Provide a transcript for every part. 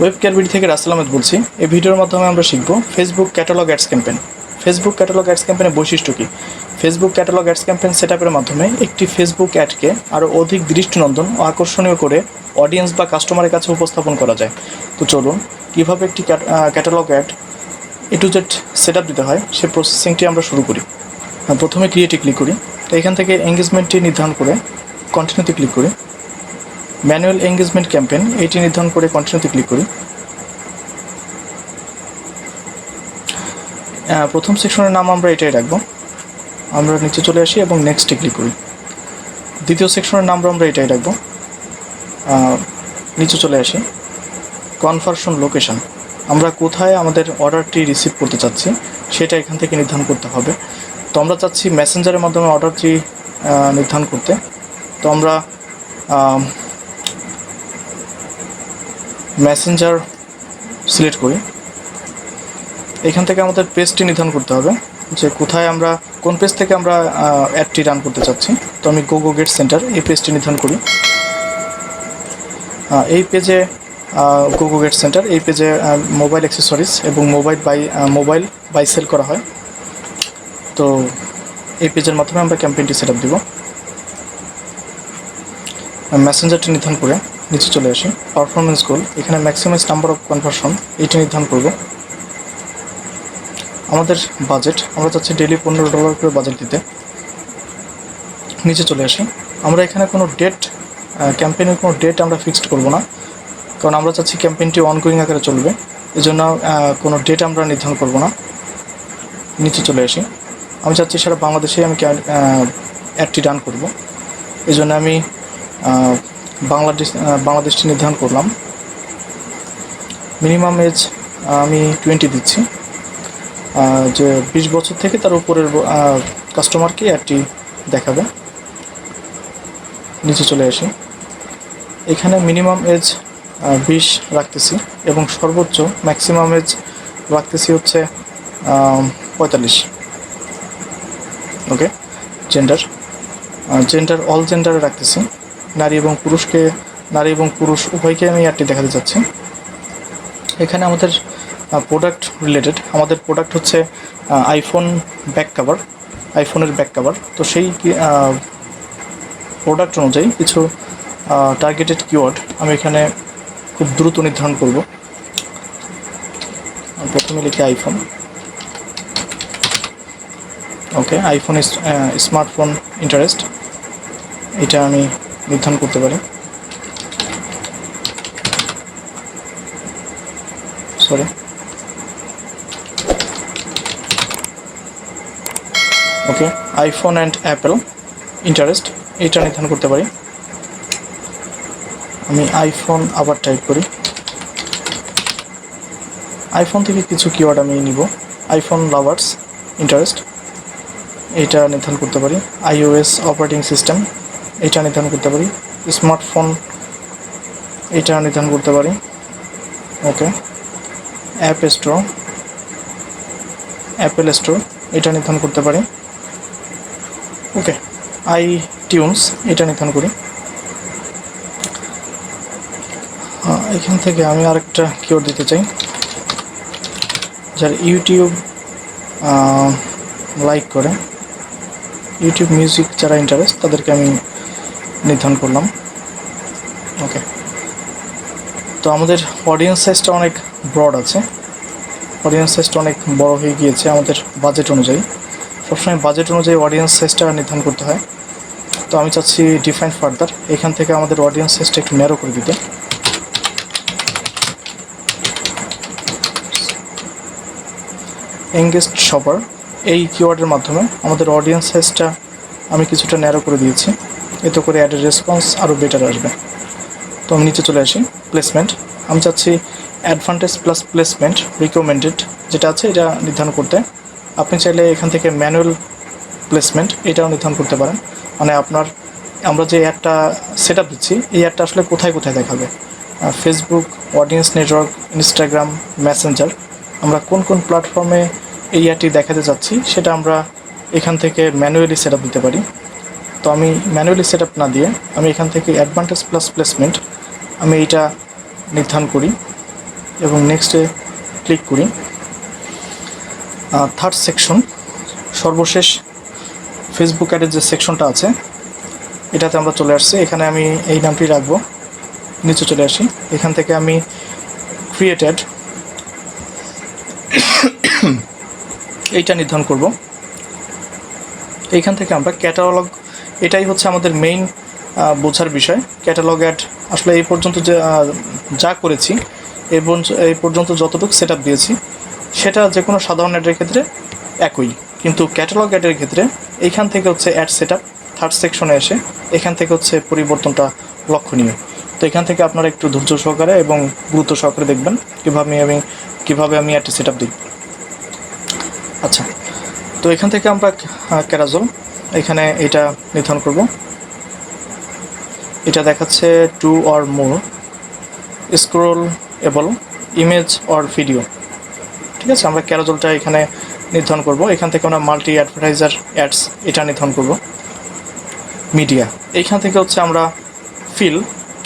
Web ক্যারবিডি থেকে রাসেল আহমেদ বলছি। এই ভিডিওর মাধ্যমে আমরা শিখব Facebook catalogue ads campaign Facebook catalogue ads ক্যাম্পেনের বৈশিষ্ট্য কী? Facebook catalogue ads campaign set মাধ্যমে একটি ফেসবুক অ্যাডকে আরও অধিক দৃষ্টিনন্দন ও আকর্ষণীয় করে অডিয়েন্স বা কাস্টমারের কাছে উপস্থাপন করা যায়। তো চলুন, কীভাবে একটি catalogue ad A to Z set দিতে হয়, সে প্রসেসিংটি আমরা শুরু করি। প্রথমে ক্রিয়েটে ক্লিক করি। তো এখান থেকে এঙ্গেজমেন্টটি নির্ধারণ করে কন্টিনিউতে ক্লিক করি। ম্যানুয়াল এঙ্গেজমেন্ট ক্যাম্পেন এটি নির্ধারণ করে কন্টিনিউতে ক্লিক করি। প্রথম সেকশনের নাম আমরা এটাই রাখব। আমরা নিচে চলে আসি এবং নেক্সটে ক্লিক করি। দ্বিতীয় সেকশনের নাম আমরা এটাই রাখব। নিচে চলে আসি। কনভার্সন লোকেশন আমরা কোথায় আমাদের অর্ডারটি রিসিভ করতে চাচ্ছি, সেটা এখান থেকে নির্ধারণ করতে হবে। তো আমরা চাচ্ছি মেসেঞ্জারের মাধ্যমে অর্ডারটি নির্ধারণ করতে। তো আমরা মেসেঞ্জার সিলেক্ট করি। এখান থেকে আমাদের পেজটি নির্ধারণ করতে হবে, যে কোথায় আমরা, কোন পেজ থেকে আমরা অ্যাডটি রান করতে চাচ্ছি। তো আমি গোগো গেট সেন্টার এই পেজটি নির্ধারণ করি। এই পেজে গোগো গেট সেন্টার এই পেজে মোবাইল অ্যাক্সেসরিজ এবং mobile buy mobile buy sell করা হয়। তো এই পেজের মাধ্যমে আমরা ক্যাম্পেইনটি সেট আপ দেবো। মেসেঞ্জারটি নির্ধারণ করে। নিচে চলে আসি। পারফরমেন্স গোল এখানে ম্যাক্সিমাইজ নাম্বার অফ কনভার্সন এটি নির্ধারণ করব। আমাদের বাজেট আমরা চাচ্ছি ডেলি পনেরো ডলার করে বাজেট দিতে। নিচে চলে আসি। আমরা এখানে কোনো ডেট ক্যাম্পেইনের কোনো ডেট আমরা ফিক্সড করব না। কারণ আমরা চাচ্ছি ক্যাম্পেইনটি অনগোয়িং আকারে চলবে। এই জন্য কোনো ডেট আমরা নির্ধারণ করব না। নিচে চলে আসি। আমি চাচ্ছি সারা বাংলাদেশে আমি অ্যাডটি রান করব। এই জন্য আমি বাংলাদেশ বাংলাদেশটি নির্ধারণ করলাম। মিনিমাম এজ আমি টোয়েন্টি দিচ্ছি। যে বিশ বছর থেকে তার উপরের কাস্টমারকে অ্যাডটি দেখাবে। নিচে চলে আসি। এখানে মিনিমাম এজ বিশ রাখতেছি এবং সর্বোচ্চ ম্যাক্সিমাম এজ রাখতেছি হচ্ছে পঁয়তাল্লিশ। ওকে জেন্ডার জেন্ডার অল জেন্ডারে রাখতেছি। নারী এবং পুরুষকে, নারী এবং পুরুষ উভয়কে আমি অ্যাডটি দেখাতে চাচ্ছি এখানে আমাদের প্রোডাক্ট রিলেটেড আমাদের প্রোডাক্ট হচ্ছে আইফোন ব্যাক কাভার আইফোনের ব্যাক কাভার তো সেই প্রোডাক্ট অনুযায়ী কিছু টার্গেটেড কিওয়ার্ড আমি এখানে খুব দ্রুত নির্ধারণ করব। প্রথমে লিখি iPhone okay iPhone smartphone interest এটা আমি নির্ধারণ করতে পারি। Sorry okay iPhone and Apple interest এটা নির্ধারণ করতে পারি। আমি আইফোন আবার টাইপ করি। আইফোন থেকে কিছু কিওয়ার্ড আমি নিব। আইফোন লাভার্স ইন্টারেস্ট এটা নির্ধারণ করতে পারি। আইওএস অপারেটিং সিস্টেম এটা নির্ধারণ করতে পারি। স্মার্টফোন এটা নির্ধারণ করতে পারি। Okay. App store Apple store এটা নির্ধারণ করতে পারি। ওকে। আই টিউনস এটা নির্ধারণ করি। এখান থেকে আমি আরেকটা কিওয়ার্ড দিতে চাই। যারা ইউটিউব লাইক করে। ইউটিউব মিউজিক যারা ইন্টারেস্ট তাদেরকে আমি নির্ধারণ করলাম। ওকে তো আমাদের অডিয়েন্স সাইজটা অনেক ব্রড আছে। অডিয়েন্স সাইজটা অনেক বড় হয়ে গিয়েছে আমাদের বাজেট অনুযায়ী। সবসময় বাজেট অনুযায়ী অডিয়েন্স সাইজটা নির্ধারণ করতে হয়। তো আমি চাচ্ছি ডিফাইন ফার্দার এখান থেকে আমাদের অডিয়েন্স সাইজটা একটু ন্যারো করে দিতে। এঙ্গেজড শপার এই কিওয়ার্ডের মাধ্যমে আমাদের অডিয়েন্স সাইজটা আমি কিছুটা ন্যারো করে দিয়েছি। এতে করে অ্যাডের রেসপন্স আরও বেটার আসবে। তো আমি নিচে চলে আসি প্লেসমেন্ট আমি চাচ্ছি অ্যাডভান্টেজ প্লাস প্লেসমেন্ট রিকমেন্ডেড যেটা আছে এটা নির্ধারণ করতে। আপনি চাইলে এখান থেকে ম্যানুয়াল প্লেসমেন্ট এটাও নির্ধারণ করতে পারেন। মানে আপনার, আমরা যে অ্যাডটা সেট আপ দিচ্ছি, এই অ্যাডটা আসলে কোথায় কোথায় দেখাবে? Facebook audience network Instagram Messenger আমরা কোন কোন প্ল্যাটফর্মে এই অ্যাডটি দেখাতে চাচ্ছি, সেটা আমরা এখান থেকে ম্যানুয়ালি সেট আপ দিতে পারি। তো আমি ম্যানুয়ালি সেট না দিয়ে আমি এখান থেকে অ্যাডভান্টেজ প্লাস প্লেসমেন্ট আমি এইটা নির্ধারণ করি এবং নেক্সটে ক্লিক করি। থার্ড সেকশন সর্বশেষ ফেসবুক অ্যাডের যে সেকশনটা আছে, এটাতে আমরা চলে আসছি। এখানে আমি এই নামটি রাখব, নিচে চলে আসি। এখান থেকে আমি ক্রিয়েটেড এইটা নির্ধারণ করব। এইখান থেকে আমরা ক্যাটালগ এটাই হচ্ছে আমাদের মেইন বোঝার বিষয়। ক্যাটালগ অ্যাড আসলে এই পর্যন্ত যে যা করেছি পর্যন্ত, এই পর্যন্ত যতটুকু সেট দিয়েছি, সেটা যে কোনো সাধারণ অ্যাডের ক্ষেত্রে একই। কিন্তু ক্যাটালগ অ্যাডের ক্ষেত্রে এইখান থেকে হচ্ছে অ্যাড সেট থার্ড সেকশনে এসে এখান থেকে হচ্ছে পরিবর্তনটা লক্ষণীয়। তো এখান থেকে আপনারা একটু ধৈর্য সহকারে এবং গুরুত্ব সহকারে দেখবেন কীভাবে আমি কীভাবে আমি অ্যাডটি সেট দিই। আচ্ছা তো এখান থেকে আমরা ক্যারাজল এখানে এটা নির্ধারণ করব। এটা দেখাচ্ছে two or more scrollable image or video. ঠিক আছে, আমরা ক্যারাজলটা এখানে নির্ধারণ করব। এখান থেকে আমরা মাল্টি অ্যাডভার্টাইজার অ্যাডস এটা নির্ধারণ করব। মিডিয়া। এইখান থেকে হচ্ছে আমরা fill,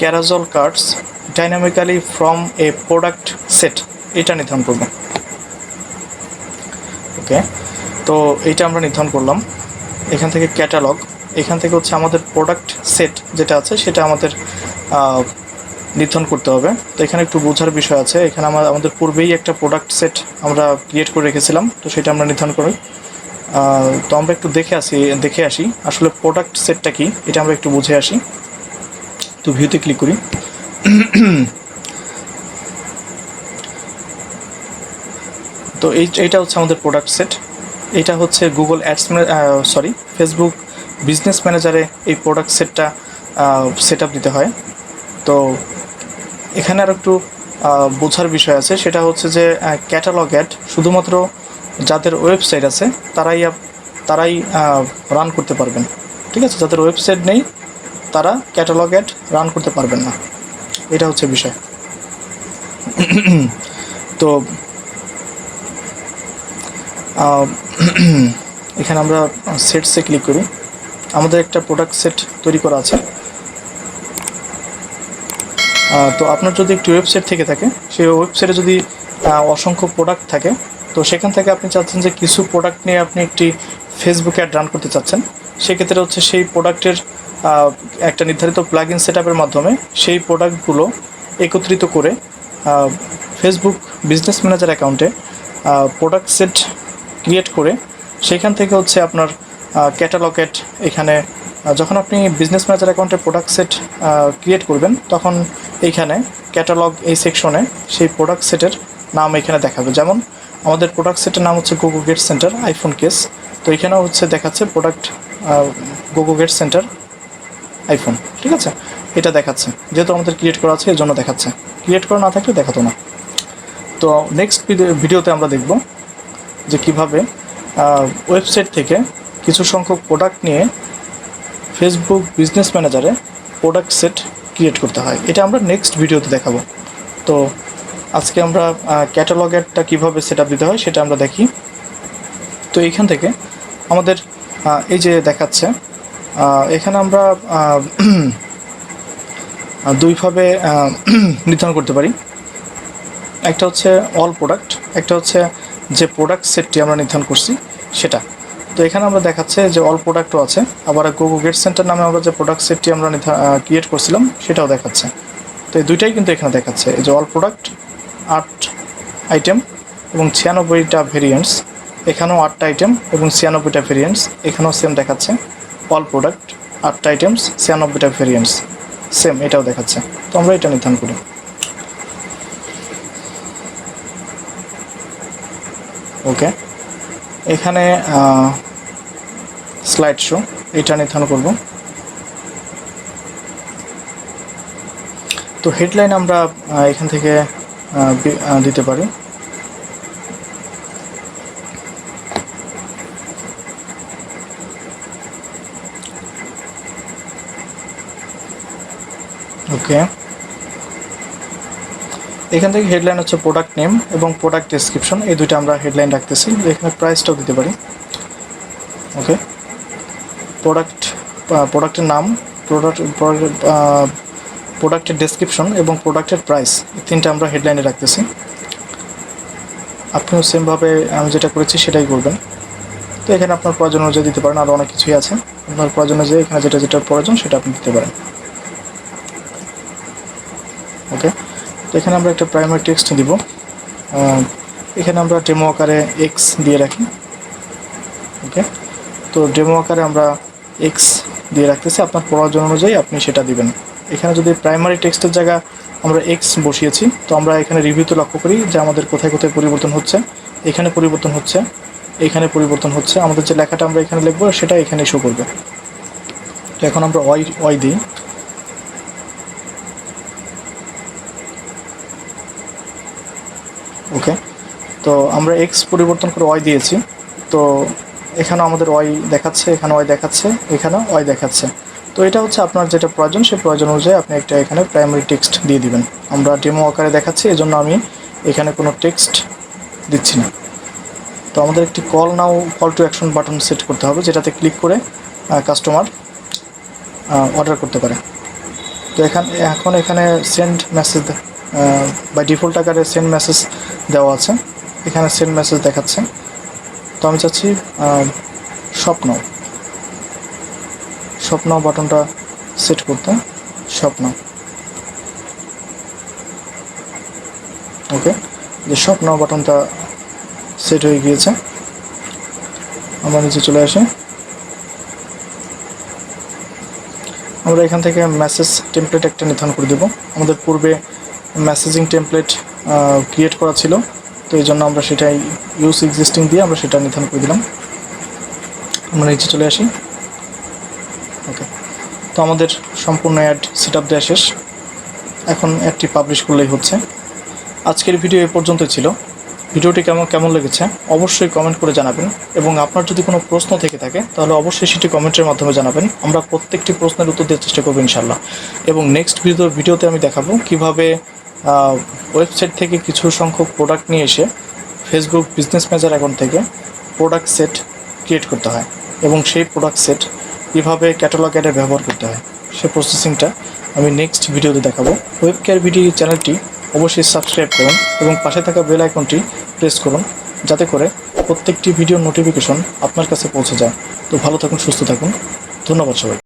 carousel cards, dynamically from a product set এটা নির্ধারণ করব। ওকে, তো এইটা আমরা নির্ধারণ করলাম। এখান থেকে ক্যাটালগ, এখান থেকে হচ্ছে আমাদের প্রোডাক্ট সেট যেটা আছে, সেটা আমাদের নির্ধারণ করতে হবে। তো এখানে একটু বোঝার বিষয় আছে। এখানে আমার আমাদের পূর্বেই একটা প্রোডাক্ট সেট আমরা ক্রিয়েট করে রেখেছিলাম, তো সেটা আমরা নির্ধারণ করি তো আমরা একটু দেখে আসি দেখে আসি আসলে প্রোডাক্ট সেটটা কি, এটা আমরা একটু বুঝে আসি। তো ভিউতে ক্লিক করি। তো এই, এইটা হচ্ছে আমাদের প্রোডাক্ট সেট এটা হচ্ছে Google ads sorry Facebook business ম্যানেজারে এই প্রোডাক্ট সেটটা সেট দিতে হয়। তো এখানে আর একটু বোঝার বিষয় আছে। সেটা হচ্ছে যে ক্যাটালগ অ্যাড শুধুমাত্র যাদের ওয়েবসাইট আছে, তারাই তারাই রান করতে পারবেন। ঠিক আছে? যাদের ওয়েবসাইট নেই, তারা ক্যাটালগ অ্যাড রান করতে পারবেন না। এটা হচ্ছে বিষয়। তো এখানে আমরা সেটসে ক্লিক করি। আমাদের একটা প্রোডাক্ট সেট তৈরি করা আছে। তো আপনার যদি একটি ওয়েবসাইট থেকে থাকে, সেই ওয়েবসাইটে যদি অসংখ্য প্রোডাক্ট থাকে, তো সেখান থেকে আপনি চাচ্ছেন যে কিছু প্রোডাক্ট নিয়ে আপনি একটি ফেসবুকে অ্যাড রান করতে চাচ্ছেন। সেক্ষেত্রে হচ্ছে সেই প্রোডাক্টের একটা নির্ধারিত প্লাগ ইন সেট মাধ্যমে সেই প্রোডাক্টগুলো একত্রিত করে ফেসবুক বিজনেস ম্যানেজার অ্যাকাউন্টে প্রোডাক্ট সেট ক্রিয়েট করে সেখান থেকে হচ্ছে আপনার ক্যাটালগেট এখানে যখন আপনি বিজনেস ম্যানেজার অ্যাকাউন্টে প্রোডাক্ট সেট ক্রিয়েট করবেন, তখন এইখানে ক্যাটালগ এই সেকশনে সেই প্রোডাক্ট সেটের নাম এখানে দেখাবে। যেমন আমাদের প্রোডাক্ট সেটের নাম হচ্ছে Gogo Gate Center iPhone case তো এখানেও হচ্ছে দেখাচ্ছে product Gogo Gate Center iPhone ঠিক আছে? এটা দেখাচ্ছে। যেহেতু আমাদের ক্রিয়েট করা আছে এর জন্য দেখাচ্ছে। ক্রিয়েট করা না থাকলে দেখাতো না। তো নেক্সট ভিডিওতে আমরা দেখব যে কীভাবে ওয়েবসাইট থেকে কিছু সংখ্যক প্রোডাক্ট নিয়ে ফেসবুক বিজনেস ম্যানেজারে প্রোডাক্ট সেট ক্রিয়েট করতে হয়। এটা আমরা নেক্সট ভিডিওতে দেখাবো। তো আজকে আমরা ক্যাটালগেরটা কীভাবে সেট আপ দিতে হয় সেটা আমরা দেখি। তো এইখান থেকে আমাদের এই যে দেখাচ্ছে এখানে আমরা দুইভাবে নির্ধারণ করতে পারি। একটা হচ্ছে অল প্রোডাক্ট একটা হচ্ছে যে প্রোডাক্ট সেটটি আমরা নির্ধারণ করছি, সেটা। তো এখানে আমরা দেখাচ্ছে যে অল প্রোডাক্টও আছে, আবার গোগো গেট সেন্টার নামে আমরা যে প্রোডাক্ট সেটটি আমরা ক্রিয়েট করছিলাম, সেটাও দেখাচ্ছে। তো এই দুইটাই কিন্তু এখানে দেখাচ্ছে, এই যে অল প্রোডাক্ট আট আইটেম এবং ছিয়ানব্বইটা ভেরিয়েন্টস এখানেও আটটা আইটেম এবং ছিয়ানব্বইটা ভেরিয়েন্টস এখানেও সেম দেখাচ্ছে। অল প্রোডাক্ট আটটা আইটেমস ছিয়ানব্বইটা ভেরিয়েন্টস সেম এটাও দেখাচ্ছে। তো আমরা এটা নির্ধারণ করি। ওকে এখানে স্লাইড শো এটা নির্ধারণ করব। তো হেডলাইন আমরা এখান থেকে দিতে পারি। ওকে এখান থেকে হেডলাইন হচ্ছে প্রোডাক্ট নেম এবং প্রোডাক্ট ডেসক্রিপশন এই দুইটা আমরা হেডলাইন রাখতেছি, এখানে প্রাইসটাও দিতে পারি। ওকে প্রোডাক্ট প্রোডাক্টের নাম প্রোডাক্ট প্রোডাক্টের ডেসক্রিপশন এবং প্রোডাক্টের প্রাইস এই তিনটা আমরা হেডলাইনে রাখতেছি। আপনিও সেমভাবে আমি যেটা করেছি সেটাই করবেন। তো এখানে আপনার প্রয়োজন অনুযায়ী দিতে পারেন আরও অনেক কিছুই আছে। আপনার প্রয়োজন অনুযায়ী এখানে যেটা যেটা প্রয়োজন সেটা আপনি দিতে পারেন ওকে তো এখানে আমরা একটা প্রাইমারি টেক্সট দিব। এখানে আমরা ডেমো আকারে এক্স দিয়ে রাখি। ওকে তো ডেমো আকারে আমরা এক্স দিয়ে রাখতেছি। আপনার প্রয়োজন অনুযায়ী আপনি সেটা দিবেন। এখানে যদি প্রাইমারি টেক্সটের জায়গা আমরা এক্স বসিয়েছি, তো আমরা এখানে রিভিউতে লক্ষ্য করি যে আমাদের কোথায় কোথায় পরিবর্তন হচ্ছে। এখানে পরিবর্তন হচ্ছে, এখানে পরিবর্তন হচ্ছে। আমাদের যে লেখাটা আমরা এখানে লিখব, সেটা এখানে শো করবে। তো এখন আমরা ওয়াই ওয়াই দিই। ওকে? তো আমরা এক্স পরিবর্তন করে ওয়াই দিয়েছি। তো এখানে আমাদের ওয়াই দেখাচ্ছে, এখানে ওয়াই দেখাচ্ছে, এখানে ওয়াই দেখাচ্ছে। তো এটা হচ্ছে আপনার যেটা প্রয়োজন, সেই প্রয়োজন অনুযায়ী আপনি একটা এখানে প্রাইমারি টেক্সট দিয়ে দিবেন। আমরা ডেমো আকারে দেখাচ্ছি, এজন্য আমি এখানে কোনো টেক্সট দিচ্ছি না। তো আমাদের একটি call now call to action button set করতে হবে, যেটাতে ক্লিক করে কাস্টমার অর্ডার করতে পারে। তো এখানে, এখন এখানে সেন্ড মেসেজ বা ডিফল্ট আকারে সেন্ড মেসেজ দেওয়া আছে। এখানে সেন্ড মেসেজ দেখাচ্ছে। তো আমি চাচ্ছি স্বপ্ন। স্বপ্ন বাটনটা সেট করতে। স্বপ্ন। ওকে যে স্বপ্ন বাটনটা সেট হয়ে গিয়েছে। আমরা নিচে চলে আসি। আমরা এখান থেকে মেসেজ টেমপ্লেট একটা নির্ধারণ করে দেব। আমাদের পূর্বে মেসেজিং টেমপ্লেট ক্রিয়েট করা ছিল। তো এই জন্য আমরা সেটাই ইউজ এক্সিস্টিং দিয়ে আমরা সেটা নির্ধারণ করে দিলাম। আমরা নিচে চলে আসি। ওকে তো আমাদের সম্পূর্ণ অ্যাড সেট আপ দেওয়া শেষ। এখন অ্যাডটি পাবলিশ করলেই হচ্ছে। আজকের ভিডিও এ পর্যন্ত ছিল। ভিডিওটি কেমন কেমন লেগেছে অবশ্যই কমেন্ট করে জানাবেন। এবং আপনার যদি কোনো প্রশ্ন থেকে থাকে, তাহলে অবশ্যই সেটি কমেন্টের মাধ্যমে জানাবেন। আমরা প্রত্যেকটি প্রশ্নের উত্তর দেওয়ার চেষ্টা করব ইনশাল্লাহ এবং নেক্সট ভিডিও ভিডিওতে আমি দেখাবো কীভাবে ওয়েবসাইট থেকে কিছু সংখ্যক প্রোডাক্ট নিয়ে এসে ফেসবুক বিজনেস ম্যানেজার অ্যাকাউন্ট থেকে প্রোডাক্ট সেট ক্রিয়েট করতে হয় এবং সেই প্রোডাক্ট সেট কীভাবে ক্যাটালগ অ্যাডে ব্যবহার করতে হয়, সে প্রসেসিংটা আমি নেক্সট ভিডিওতে দেখাবো। ওয়েব কেয়ার ভিডিও চ্যানেলটি অবশ্যই সাবস্ক্রাইব করুন এবং পাশে থাকা বেল আইকনটি প্রেস করুন যাতে করে প্রত্যেকটি ভিডিও নোটিফিকেশন আপনার কাছে পৌঁছে যায়। তো ভালো থাকুন, সুস্থ থাকুন। ধন্যবাদ সবাই